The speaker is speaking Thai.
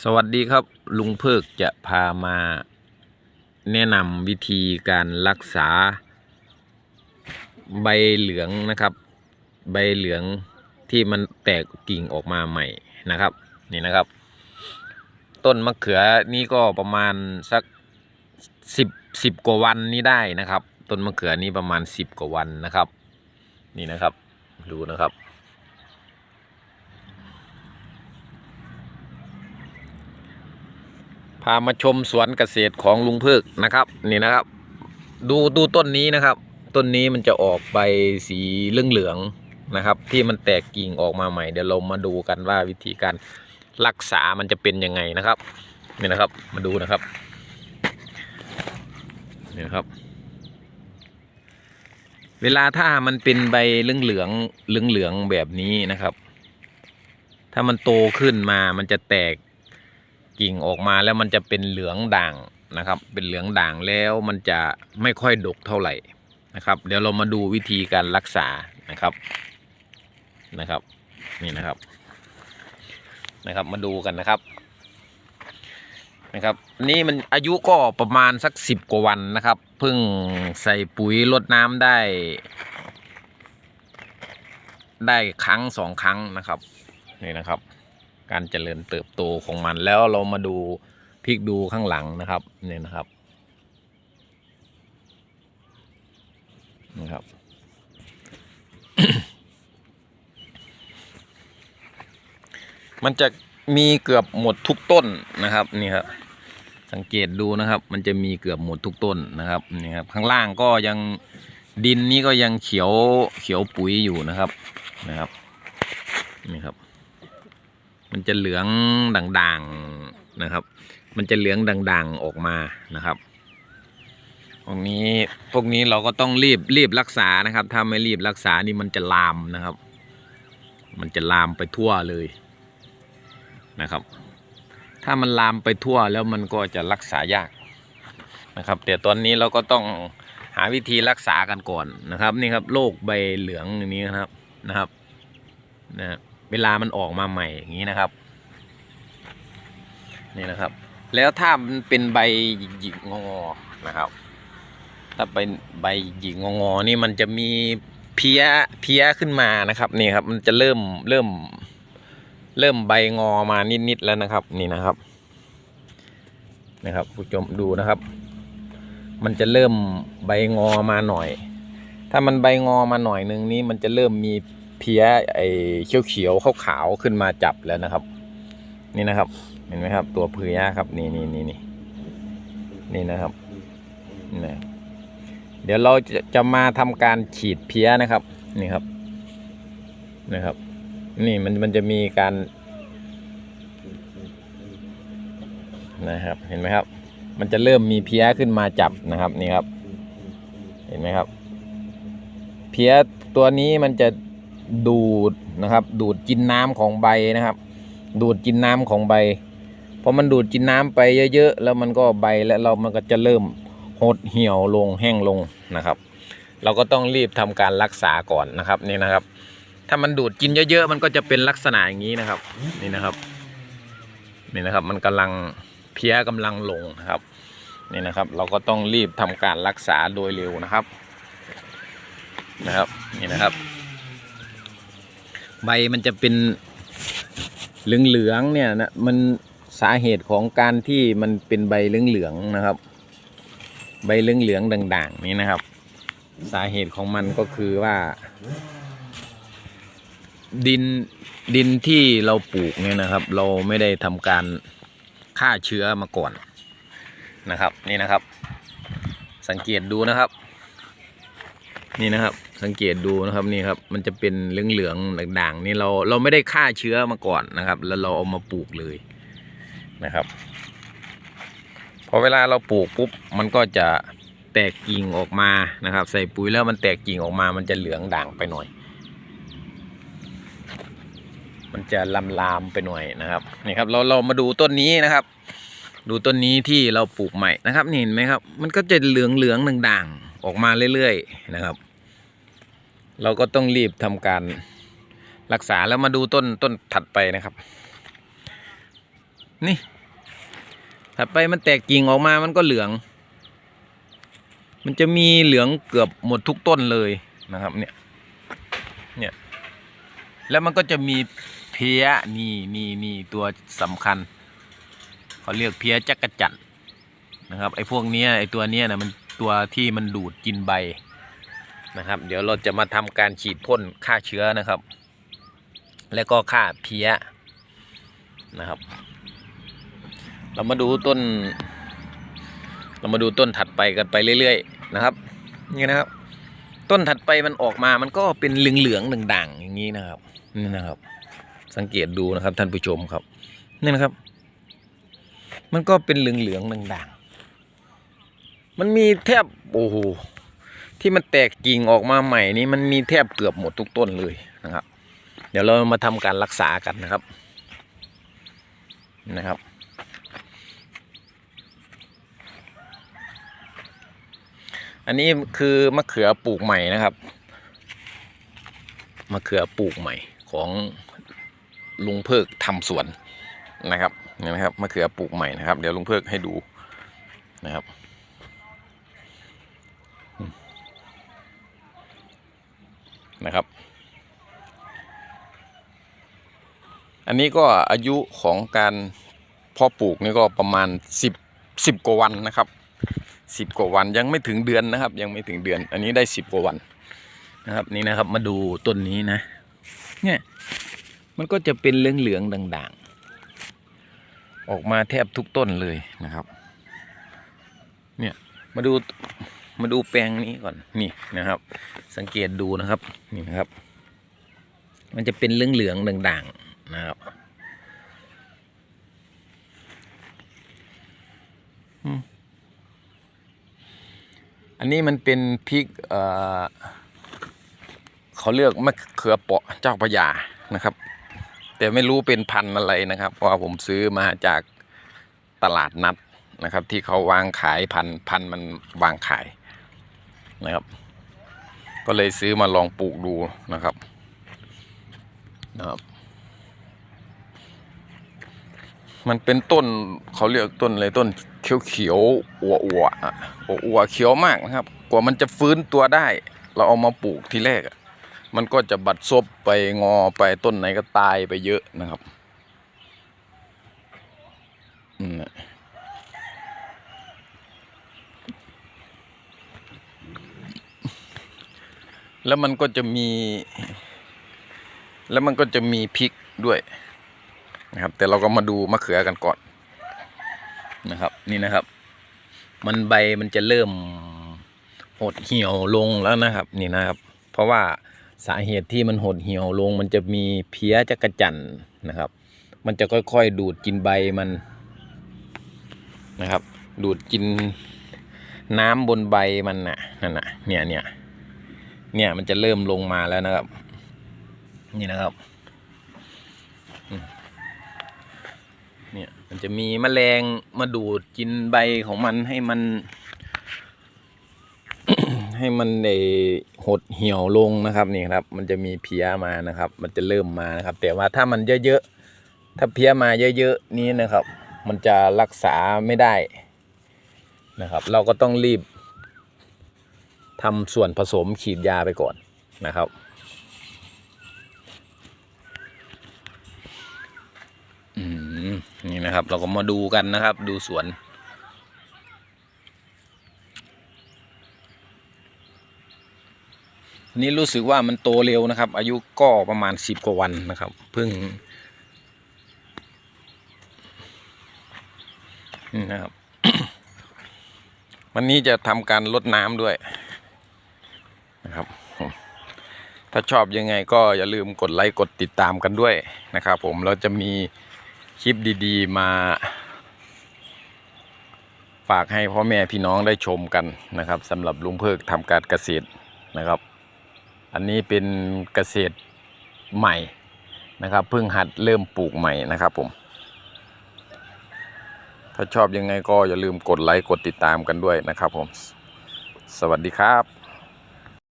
สวัสดีครับ ลุงเพิกจะพามาแนะนำวิธีการรักษาใบเหลืองนะครับ ใบเหลืองที่มันแตกกิ่งออกมาใหม่นะครับ นี่นะครับ ต้นมะเขือนี่ก็ประมาณสักสิบสิบกว่าวันนี้ได้นะครับ ต้นมะเขือนี่ประมาณสิบกว่าวันนะครับ นี่นะครับ ดูนะครับ พามาชมสวนเกษตรของลุงเพิกนะครับ นี่นะครับ ดูดูต้นนี้นะครับ ต้นนี้มันจะออกใบสีเหลืองๆนะครับ ที่มันแตกกิ่งออกมาใหม่เดี๋ยวเรามาดูกันว่าวิธีการรักษามันจะเป็นยังไงนะครับนี่นะครับมาดูนะครับนี่นะครับ เวลาถ้ามันเป็นใบเหลืองๆเหลืองๆแบบนี้นะครับ ถ้ามันโตขึ้นมามันจะแตก กิ่งออกมาแล้วมันจะเป็นเหลืองด่างนะครับ เป็นเหลืองด่างแล้วมันจะไม่ค่อยดกเท่าไหร่นะครับ เดี๋ยวเรามาดูวิธีการรักษานะครับนะครับ นี่นะครับนะครับ มาดูกันนะครับนะครับนนี่มันอายุก็ประมาณสักสิบกว่าวันนะครับเพิ่งใส่ปุ๋ยรดน้ำได้ ได้ครั้งสองครั้งนะครับนี่นะครับ การเจริญเติบโตของมัน แล้วเรามาดูพลิกดูข้างหลังนะครับนี่นะครับนะครับ มันจะมีเกือบหมดทุกต้นนะครับนี่ครับสังเกตดูนะครับ มันจะมีเกือบหมดทุกต้นนะครับนี่ครับ ข้างล่างก็ยังดินนี้ก็ยังเขียวเขียวปุ๋ยอยู่นะครับนะครับนี่ครับ มันจะเหลืองด่างๆนะครับ มันจะเหลืองด่างๆออกมานะครับพวกนี้พวกนี้เราก็ต้องรีบรีบรักษานะครับ ถ้าไม่รีบรักษานี่มันจะลามนะครับ มันจะลามไปทั่วเลยนะครับ ถ้ามันลามไปทั่วแล้วมันก็จะรักษายากนะครับแต่ตอนนี้เราก็ต้องหาวิธีรักษากันก่อนนะครับ นี่ครับโรคใบเหลืองอย่างนี้นะครับนะครับนะ เวลามันออกมาใหม่อย่างนี้นะครับนี่นะครับ แล้วถ้ามันเป็นใบหยิกงอนะครับ ถ้าเป็นใบหยิกงอๆนี่มันจะมีเพี้ยเพี้ยขึ้นมานะครับนี่ครับ มันจะเริ่มเริ่ม เริ่มใบงอมานิดๆแล้วนะครับ นี่นะครับนะครับผู้ชมดูนะครับ มันจะเริ่มใบงอมาหน่อย ถ้ามันใบงอมาหน่อยนึงนี้มันจะเริ่มมี เพี้ยไอ้เขียวเขียวๆขาวขึ้นมาจับแล้วนะครับ นี่นะครับ เห็นไหมครับ ตัวเพี้ยครับ นี่นี่นี่นี่นี่นะครับนี่เดี๋ยวเราจะจะมาทำการฉีดเพี้ยนะครับ นี่ครับนะครับ นี่มันมันจะมีการนะครับ เห็นไหมครับ มันจะเริ่มมีเพี้ยขึ้นมาจับนะครับ นี่ครับ เห็นไหมครับ เพี้ยตัวนี้มันจะ ดูดนะครับ ดูดกินน้ำของใบนะครับ ดูดกินน้ำของใบพอมันดูดกินน้ำไปเยอะๆแล้วมันก็ใบแล้วเรามันก็จะเริ่มหดเหี่ยวลงแห้งลงนะครับ เราก็ต้องรีบทำการรักษาก่อนนะครับนี่นะครับ ถ้ามันดูดกินเยอะๆมันก็จะเป็นลักษณะอย่างนี้นะครับ นี่นะครับนี่นะครับ มันกำลังเพี้ยกำลังลงนะครับนี่นะครับ เราก็ต้องรีบทำการรักษาโดยเร็วนะครับนะครับนี่นะครับ ใบมันจะเป็นเหลืองๆเนี่ยนะมันสาเหตุของการที่มันเป็นใบเหลืองๆนะครับ ใบเหลืองๆด่างๆ นี่นะครับ สาเหตุของมันก็คือว่า ดินดินที่เราปลูกเนี่ยนะครับ เราไม่ได้ทำการฆ่าเชื้อมาก่อนนะครับ นี่นะครับ สังเกตดูนะครับ นี่นะครับสังเกตดูนะครับนี่ครับมันจะเป็นเหลืองๆด่างๆนี่เราเราไม่ได้ฆ่าเชื้อมาก่อนนะครับ แล้วเราเอามาปลูกเลยนะครับพอเวลาเราปลูกปุ๊บมันก็จะแตกกิ่งออกมานะครับ ใส่ปุ๋ยแล้วมันแตกกิ่งออกมา มันจะเหลืองด่างไปหน่อย มันจะลำลามไปหน่อยนะครับนี่ครับเราเรามาดูต้นนี้นะครับ ดูต้นนี้ที่เราปลูกใหม่นะครับนี่เห็นไหมครับ มันก็จะเหลืองเหลืองด่างๆ ออกมาเรื่อยๆนะครับ เราก็ต้องรีบทำการรักษาแล้วมาดูต้นต้นถัดไปนะครับ นี่ ถัดไปมันแตกกิ่งออกมามันก็เหลือง มันจะมีเหลืองเกือบหมดทุกต้นเลยนะครับเนี่ยเนี่ยแล้วมันก็จะมีเพี้ยนี่นี่นี่ตัวสำคัญเขาเรียกเพี้ยจักรจันนะครับไอ้พวกนี้ไอ้ตัวนี้นะมัน ตัวที่มันดูดกินใบนะครับ เดี๋ยวเราจะมาทำการฉีดพ่นฆ่าเชื้อนะครับ แล้วก็ฆ่าเพี้ยนะครับ เรามาดูต้น เรามาดูต้นถัดไปกันไปเรื่อย ๆ นะครับ นี่นะครับ ต้นถัดไปมันออกมามันก็เป็นเหลืองๆด่างๆอย่างนี้นะครับนี่นะครับ สังเกตดูนะครับท่านผู้ชมครับนี่นะครับ มันก็เป็นเหลืองๆด่างๆ มันมีแทบโอ้โหที่มันแตกกิ่งออกมาใหม่นี้มันมีแทบเกือบหมดทุกต้นเลยนะครับ เดี๋ยวเรามาทำการรักษากันนะครับนะครับ อันนี้คือมะเขือปลูกใหม่นะครับมะเขือปลูกใหม่ของลุงเพิกทำสวนนะครับนี่นะครับมะเขือปลูกใหม่นะครับ เดี๋ยวลุงเพิกให้ดูนะครับ นะครับ อันนี้ก็อายุของการเพาะปลูกนี่ก็ประมาณสิบสิบกว่าวันนะครับสิบกว่าวันยังไม่ถึงเดือนนะครับ ยังไม่ถึงเดือน อันนี้ได้สิบกว่าวันนะครับนี่นะครับมาดูต้นนี้นะ เนี่ยมันก็จะเป็นเหลืองๆด่างๆ ออกมาแทบทุกต้นเลยนะครับ เนี่ยมาดู มาดูแปลงนี้ก่อนนี่นะครับ สังเกตดูนะครับนี่นะครับ มันจะเป็นเหลืองๆด่างๆนะครับอันนี้มันเป็นพริกเอ่เขาเรียกมะเขือเปาะเจ้าพระยานะครับ แต่ไม่รู้เป็นพันธุ์อะไรนะครับ เพราะผมซื้อมาจากตลาดนัดนะครับ ที่เขาวางขายพันพันมันวางขาย นะครับ ก็เลยซื้อมาลองปลูกดูนะครับนะครับ มันเป็นต้นเขาเรียกต้นอะไรต้นเขียวเขียวๆอัวอัวอะอัวอัวเขียวมากนะครับ กว่ามันจะฟื้นตัวได้ เราเอามาปลูกทีแรกมันก็จะบัดซบไปงอไปต้นไหนก็ตายไปเยอะนะครับอืมน่ะ แล้วมันก็จะมี แล้วมันก็จะมีพริกด้วยนะครับ แต่เราก็มาดูมะเขือกันก่อนนะครับ นี่นะครับ มันใบมันจะเริ่มหดเหี่ยวลงแล้วนะครับ นี่นะครับ เพราะว่าสาเหตุที่มันหดเหี่ยวลง มันจะมีเพี้ยจักระจันนะครับ มันจะค่อยๆ ดูดกินใบมันนะครับ ดูดกินน้ำบนใบมันน่ะนั่นน่ะเนี่ยเนี่ย เนี่ยมันจะเริ่มลงมาแล้วนะครับ นี่นะครับเนี่ยมันจะมีแมลงมาดูดกินใบของมันให้มัน ให้มันในหดเหี่ยวลงนะครับนี่ครับ มันจะมีเพี้ยมานะครับ มันจะเริ่มมานะครับ แต่ว่าถ้ามันเยอะๆถ้าเพี้ยมาเยอะๆนี้นะครับ มันจะรักษาไม่ได้นะครับ เราก็ต้องรีบ ทำส่วนผสมฉีดยาไปก่อนนะครับอืมนี่นะครับ เราก็มาดูกันนะครับ ดูสวนนี่รู้สึกว่ามันโตเร็วนะครับ อายุก็ประมาณสิบกว่าวันนะครับเพิ่งนะครับ วันนี้จะทำการลดน้ำด้วย ครับ ถ้าชอบยังไงก็อย่าลืมกดไลค์กดติดตามกันด้วยนะครับ ผมเราจะมีคลิปดีๆ มา ฝากให้พ่อแม่พี่น้องได้ชมกันนะครับสำหรับลุงเพิกทำการเกษตรนะครับ อันนี้เป็นเกษตรใหม่นะครับเพิ่งหัดเริ่มปลูกใหม่นะครับผมถ้าชอบยังไงก็อย่าลืมกดไลค์กดติดตามกันด้วยนะครับผม สวัสดีครับ